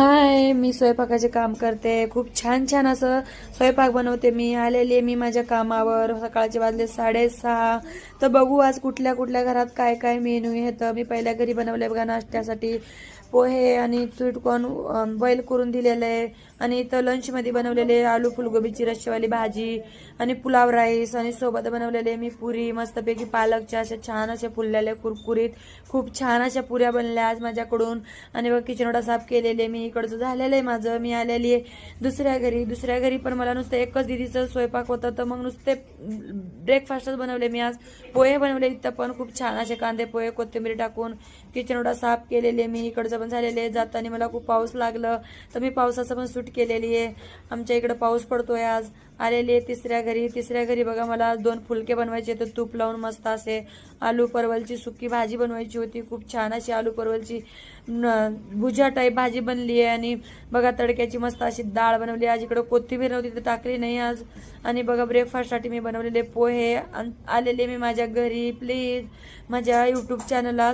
हाय मी स्वयंपाकाचे काम करते. खूप छान छान असं स्वयंपाक बनवते मी. आलेली आहे मी माझ्या कामावर. सकाळचे वाजले साडेसहा. तर बघू आज कुठल्या कुठल्या घरात काय काय मेनू येतं मी पहिल्या घरी बनवले बघा नाश्त्यासाठी पोहे आणि स्वीटकॉर्न बॉईल करून दिलेलं आहे. आणि इथं लंचमध्ये बनवलेले आलू फुलगोबीची रश्शेवाली भाजी आणि पुलाव राईस आणि सोबत बनवलेले मी पुरी. मस्तपैकी पालकच्या अशा छान अशा फुललेल्या कुरकुरीत. खूप छान अशा पुऱ्या बनल्या आज माझ्याकडून. आणि बघ किचनोडा साफ केलेले मी. इकडचं झालेलं आहे माझं मी आलेली आहे. दुसऱ्या घरी दुसऱ्या घरी पण मला नुसतं एकच दिदीचं स्वयंपाक होतं तर मग नुसते ब्रेकफास्टच बनवले मी आज. पोहे बनवले इथं पण खूप छान असे कांदे पोहे कोथिंबीर टाकून. किचनोडा साफ केलेले मी इकडचं पण झालेले आहे. जाताना मला खूप पाऊस लागलं तर मी पावसाचं पण सूट केलेली आहे. आमच्या इकडं पाऊस पडतोय आज. आलेली आहे तिसऱ्या घरी. तिसऱ्या घरी बघा मला दोन फुलके बनवायचे तर तूप लावून मस्त असे आलू परवलची सुकी भाजी बनवायची होती. खूप छान अशी आलू परवलची न- भुजा टाईप भाजी बनली आहे आणि बघा तडक्याची मस्त अशी डाळ बनवली आज इकडं कोथिंबीर नव्हती तर टाकली नाही आज. आणि बघा ब्रेकफास्टसाठी मी बनवलेले पोहे. आलेले मी माझ्या घरी. प्लीज माझ्या यूट्यूब चॅनलला